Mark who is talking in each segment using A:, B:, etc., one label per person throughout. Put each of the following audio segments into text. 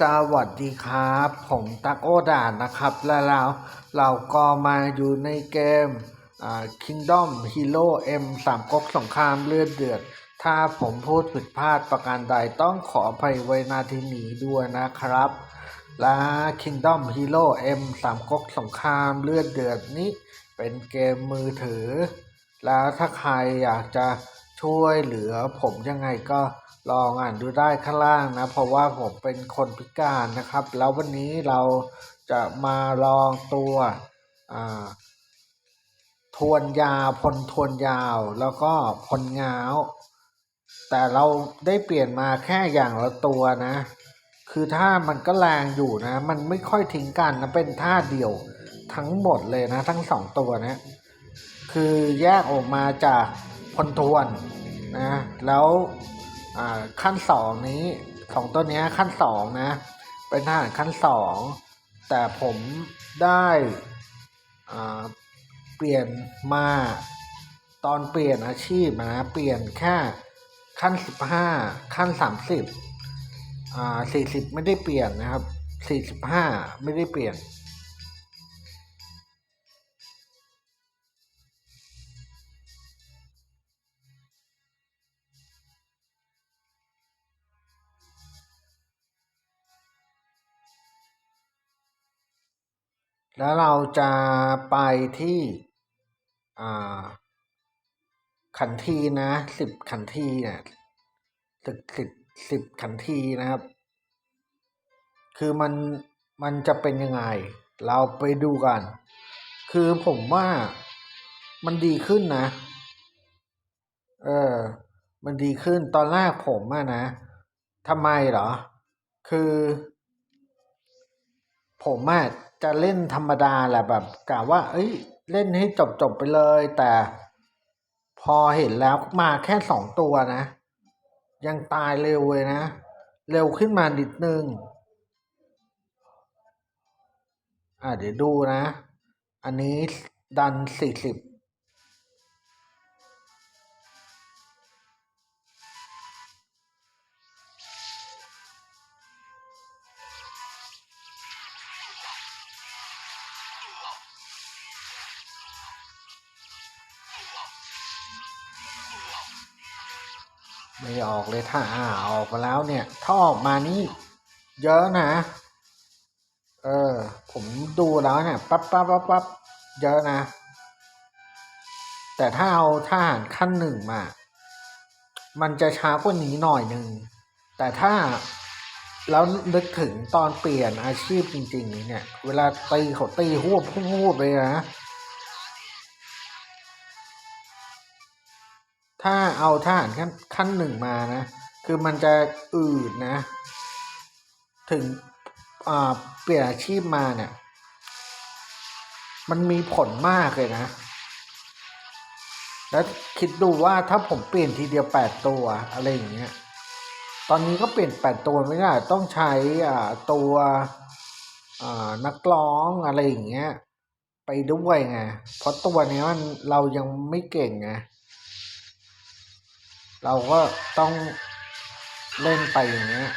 A: สวัสดีครับ ผมตักโอดานนะครับ และเราเราก็มาอยู่ในเกม Kingdom Hero M สามก๊กสงครามเลือดเดือด ถ้าผมพูดผิดพลาดประการใดต้องขออภัยไว้นาทีนี้ด้วยนะครับ และ Kingdom Hero M สามก๊กสงครามเลือดเดือดนี้ เป็นเกมมือถือ แล้วถ้าใครอยากจะ ช่วยเหลือผมยังไงก็ลองอ่านดูได้ข้างล่างนะ เพราะว่าผมเป็นคนพิการนะครับ แล้ววันนี้เราจะมาลองตัวทวนยาวพลทวนยาวแล้วก็พลงาว แต่เราได้เปลี่ยนมาแค่อย่างละตัวนะ คือท่ามันก็แรงอยู่นะ มันไม่ค่อยทิ้งกันนะเป็นท่าเดียวทั้งหมดเลยนะ ทั้งสองตัวนะ คือแยกออกมาจากพลทวน นะแล้วขั้นสองนี้ของตัวนี้ขั้นสองนะ เป็นทหารขั้นสองแต่ผมได้เปลี่ยนมาตอนเปลี่ยนอาชีพนะเปลี่ยนแค่ขั้นสิบห้าขั้นสามสิบอ่าสี่สิบไม่ได้เปลี่ยนนะครับสี่สิบห้าไม่ได้เปลี่ยน แล้วเราจะไปที่ขันทีนะสิบขันทีเนี่ยสิบสิบสิบขันทีนะครับ คือมันมันจะเป็นยังไง เราไปดูกัน คือผมว่ามันดีขึ้นนะ เออ มันดีขึ้นตอนแรกผมอะนะทำไมเหรอ คือ ผมอะ จะเล่นธรรมดาแหละแบบกะว่า เอ้ย เล่นให้จบจบไปเลย แต่พอเห็นแล้วมาแค่สองตัวนะ ยังตายเร็วเลยนะ เร็วขึ้นมานิดนึง อ่าเดี๋ยวดูนะ อันนี้ดันสี่สิบ ไม่ออกเลยถ้าอ่าออกมาแล้วเนี่ยถ้าออกมานี่เยอะนะ เออ ผมดูแล้วเนี่ยปั๊บปั๊บปั๊บปั๊บเยอะนะ แต่ถ้าเอาทหารขั้นหนึ่งมา มันจะช้ากว่านี้หน่อยหนึ่งแต่ถ้า แล้วนึกถึงตอนเปลี่ยนอาชีพจริง ๆ เนี่ย เวลาตีเขาตีหวบหวบเลยนะถ้าเอาทหารขั้นขั้นหนึ่งมานะ คือมันจะอืดนะ ถึงเปลี่ยนอาชีพมาเนี่ย มันมีผลมากเลยนะ แล้วคิดดูว่าถ้าผมเปลี่ยนทีเดียวแปดตัวอะไรอย่างเงี้ย ตอนนี้ก็เปลี่ยนแปดตัวไม่ได้ ต้องใช้อ่าตัวอ่านักร้องอะไรอย่างเงี้ย ไปด้วยไง เพราะตัวเนี้ยมันเรายังไม่เก่งไง เราก็ต้องเล่นไปอย่างเงี้ย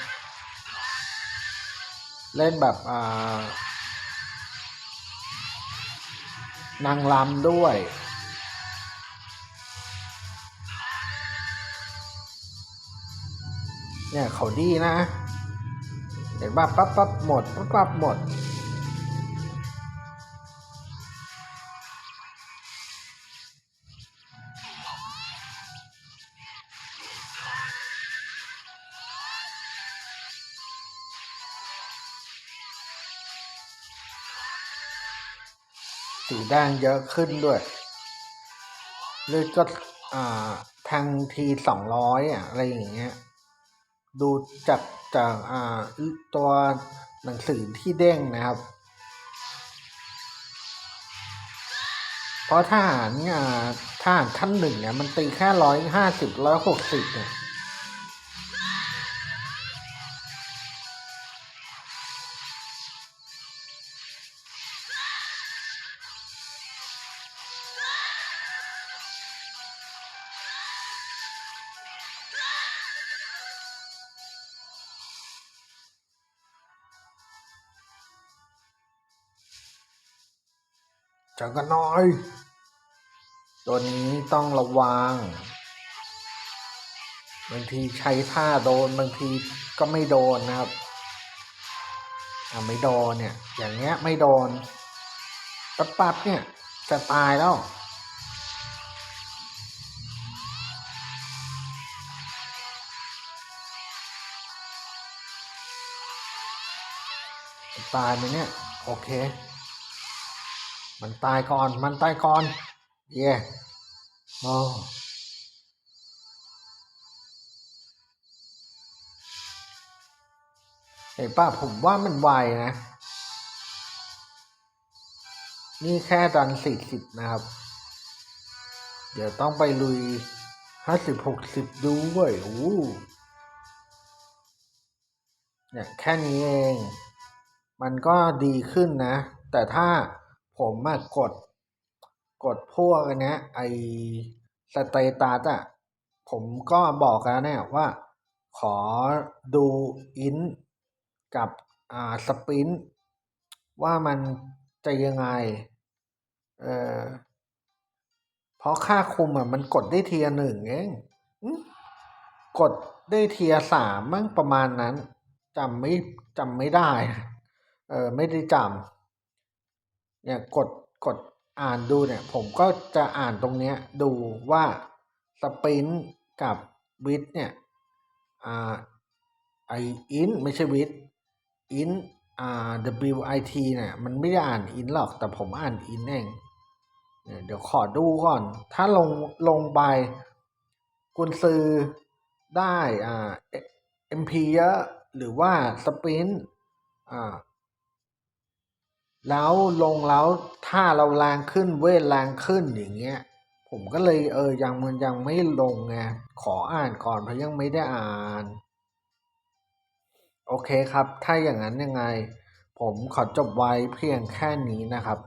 A: เล่นแบบอ่านางรำด้วย เนี่ยเขาดีนะ เห็นปั๊บปั๊บปั๊บหมดปั๊บปั๊บหมด สีแดงเยอะขึ้นด้วยเลือดก็อ่าแทงทีสองร้อยอะอะไรอย่างเงี้ย ดูจากจากอ่าตัวหนังสือที่เด้งนะครับ เพราะทหารอ่าทหารท่านหนึ่งเนี่ยมันตีแค่ร้อยห้าสิบร้อยหกสิบเนี่ย จังกันหน่อย ตัวนี้ต้องระวัง บางทีใช้ท่าโดนบางทีก็ไม่โดนนะครับอ่าไม่โดนเนี่ย อย่างเงี้ยไม่โดนปั๊บปั๊บเนี่ยจะตายแล้วตายไหมเนี่ย โอเค มันตายก่อน มันตายก่อน เย่โอ้เห็นป่ะผมว่ามันไวนะ นี่แค่ดันสี่สิบนะครับ เดี๋ยวต้องไปลุยห้าสิบหกสิบดูเว้ยโอ้เนี่ยแค่นี้เอง มันก็ดีขึ้นนะ แต่ถ้า ผมมากด กดพวกอันเนี้ยไอสเตตัสอะผมก็บอกแล้วเนี่ยว่า ขอดูอินกับอ่าสปินว่ามันจะยังไง เออเพราะค่าคุมอะมันกดได้เทียร์หนึ่งเองกดได้เทียร์สามมั้งประมาณนั้นจำไม่จำไม่ได้ เออไม่ได้จำ เนี่ยกดกดอ่านดูเนี่ย ผมก็จะอ่านตรงเนี้ยดูว่าสปรินกับวิดเนี่ยอ่าไออินไม่ใช่วิดอินอ่า W I T เนี่ยมันไม่ได้อ่านอินหรอกแต่ผมอ่านอินเองเดี๋ยวขอดูก่อน ถ้าลงลงไปกุนซือได้อ่า MP เยอะหรือว่าสปรินอ่า แล้วลงแล้วถ้าเราแรงขึ้นเวทแรงขึ้นอย่างเงี้ย ผมก็เลยเออยังมันยังไม่ลงไงขออ่านก่อนเพราะยังไม่ได้อ่าน โอเคครับ ถ้าอย่างนั้นยังไง ผมขอจบไว้เพียงแค่นี้นะครับ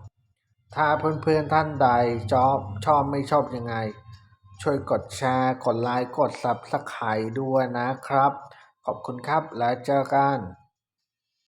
A: ถ้าเพื่อนๆท่านใดชอบชอบไม่ชอบยังไง ช่วยกดแชร์ กดไลค์กดซับสไครต์ด้วยนะครับ ขอบคุณครับแล้วเจอกัน